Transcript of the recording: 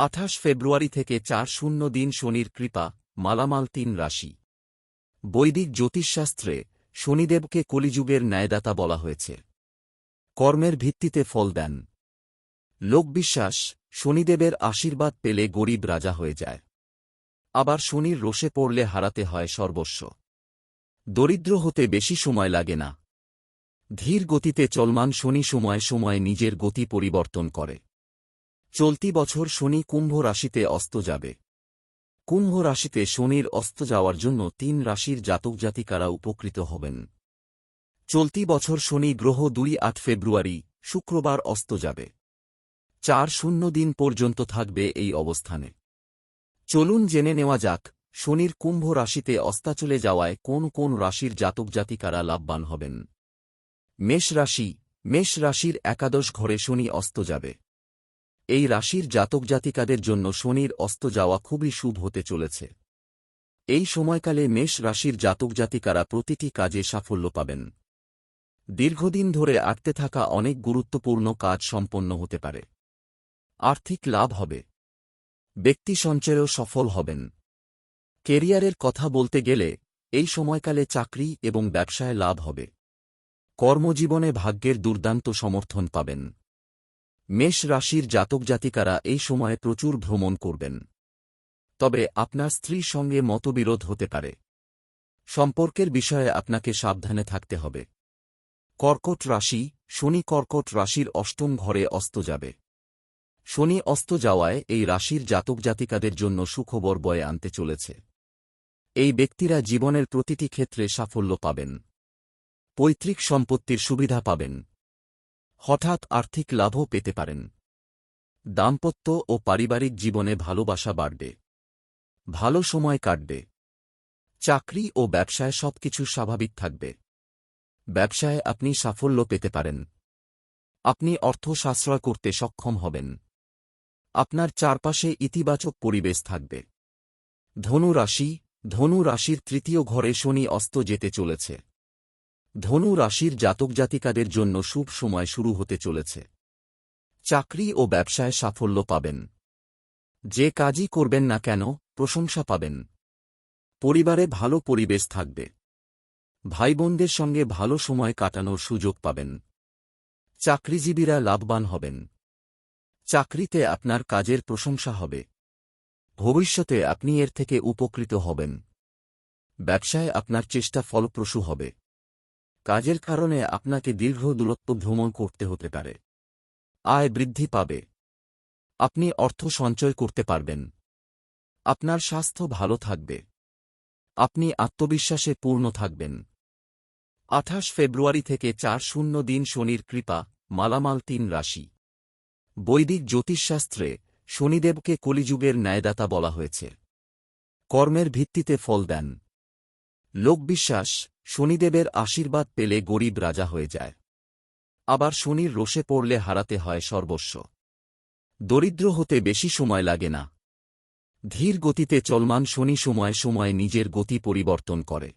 আঠাশ ফেব্রুয়ারি থেকে চার শূন্য দিন শনির কৃপা, মালামাল তিন রাশি। বৈদিক জ্যোতিষশাস্ত্রে শনিদেবকে কলিযুগের ন্যায়দাতা বলা হয়েছে। কর্মের ভিত্তিতে ফল দেন। লোকবিশ্বাস শনিদেবের আশীর্বাদ পেলে গরিব রাজা হয়ে যায়। আবার শনির রোষে পড়লে হারাতে হয় সর্বস্ব। দরিদ্র হতে বেশি সময় লাগে না। ধীর গতিতে চলমান শনি সময় সময় নিজের গতি পরিবর্তন করে। চলতি বছর শনি কুম্ভ রাশিতে অস্ত যাবে। কুম্ভ রাশিতে শনির অস্ত যাওয়ার জন্য তিন রাশির জাতক জাতিকারা উপকৃত হবেন। চলতি বছর শনি গ্রহ দুই আট ফেব্রুয়ারি, শুক্রবার অস্ত যাবে। চার শূন্য দিন পর্যন্ত থাকবে এই অবস্থানে। চলুন জেনে নেওয়া যাক, শনির কুম্ভ রাশিতে অস্তা চলে যাওয়ায় কোন কোন রাশির জাতক জাতিকারা লাভবান হবেন। মেষ রাশি, মেষ রাশির একাদশ ঘরে শনি অস্ত যাবে। এই রাশির জাতক জাতিকাদের জন্য শনির অস্ত যাওয়া খুবই শুভ হতে চলেছে। এই সময়কালে মেষ রাশির জাতক জাতিকারা প্রতিটি কাজে সাফল্য পাবেন। দীর্ঘদিন ধরে আটতে থাকা অনেক গুরুত্বপূর্ণ কাজ সম্পন্ন হতে পারে। আর্থিক লাভ হবে। ব্যক্তি সঞ্চয়েও সফল হবেন। কেরিয়ারের কথা বলতে গেলে, এই সময়কালে চাকরি এবং ব্যবসায় লাভ হবে। কর্মজীবনে ভাগ্যের দুর্দান্ত সমর্থন পাবেন। মেষ রাশির জাতক জাতিকারা এই সময়ে প্রচুর ভ্রমণ করবেন। তবে আপনার স্ত্রীর সঙ্গে মতবিরোধ হতে পারে। সম্পর্কের বিষয়ে আপনাকে সাবধানে থাকতে হবে। কর্কট রাশি, শনি কর্কট রাশির অষ্টম ঘরে অস্ত যাবে। শনি অস্ত যাওয়ায় এই রাশির জাতক জাতিকাদের জন্য সুখবর বয়ে আনতে চলেছে। এই ব্যক্তিরা জীবনের প্রতিটি ক্ষেত্রে সাফল্য পাবেন। পৈতৃক সম্পত্তির সুবিধা পাবেন। হঠাৎ আর্থিক লাভও পেতে পারেন। দাম্পত্য ও পারিবারিক জীবনে ভালোবাসা বাড়বে। ভালো সময় কাটবে। চাকরি ও ব্যবসায় সবকিছু স্বাভাবিক থাকবে। ব্যবসায় আপনি সাফল্য পেতে পারেন। আপনি অর্থ সাশ্রয় করতে সক্ষম হবেন। আপনার চারপাশে ইতিবাচক পরিবেশ থাকবে। ধনু রাশি ধনু রাশির তৃতীয় ঘরে শনি অস্ত যেতে চলেছে। ধনু রাশির জাতক জাতিকাদের জন্য শুভ সময় শুরু হতে চলেছে। চাকরি ও ব্যবসায় সাফল্য পাবেন। যে কাজই করবেন না কেন, প্রশংসা পাবেন। পরিবারে ভালো পরিবেশ থাকবে। ভাইবোনদের সঙ্গে ভালো সময় কাটানোর সুযোগ পাবেন। চাকরিজীবীরা লাভবান হবেন। চাকরিতে আপনার কাজের প্রশংসা হবে। ভবিষ্যতে আপনি এর থেকে উপকৃত হবেন। ব্যবসায় আপনার চেষ্টা ফলপ্রসূ হবে। কাজের কারণে আপনাকে দীর্ঘ দূরত্ব ভ্রমণ করতে হতে পারে। আয় বৃদ্ধি পাবে। আপনি অর্থ সঞ্চয় করতে পারবেন। আপনার স্বাস্থ্য ভালো থাকবে। আপনি আত্মবিশ্বাসে পূর্ণ থাকবেন। আঠাশ ফেব্রুয়ারি থেকে চার শূন্য দিন শনির কৃপা, মালামাল তিন রাশি। বৈদিক জ্যোতিষশাস্ত্রে শনিদেবকে কলিযুগের ন্যায়দাতা বলা হয়েছে। কর্মের ভিত্তিতে ফল দেন। লোকবিশ্বাস, শনিদেবের আশীর্বাদ পেলে গরিব রাজা হয়ে যায়। আবার শনির রোষে পড়লে হারাতে হয় সর্বস্ব। দরিদ্র হতে বেশি সময় লাগে না। ধীর গতিতে চলমান শনি সময় সময় নিজের গতি পরিবর্তন করে।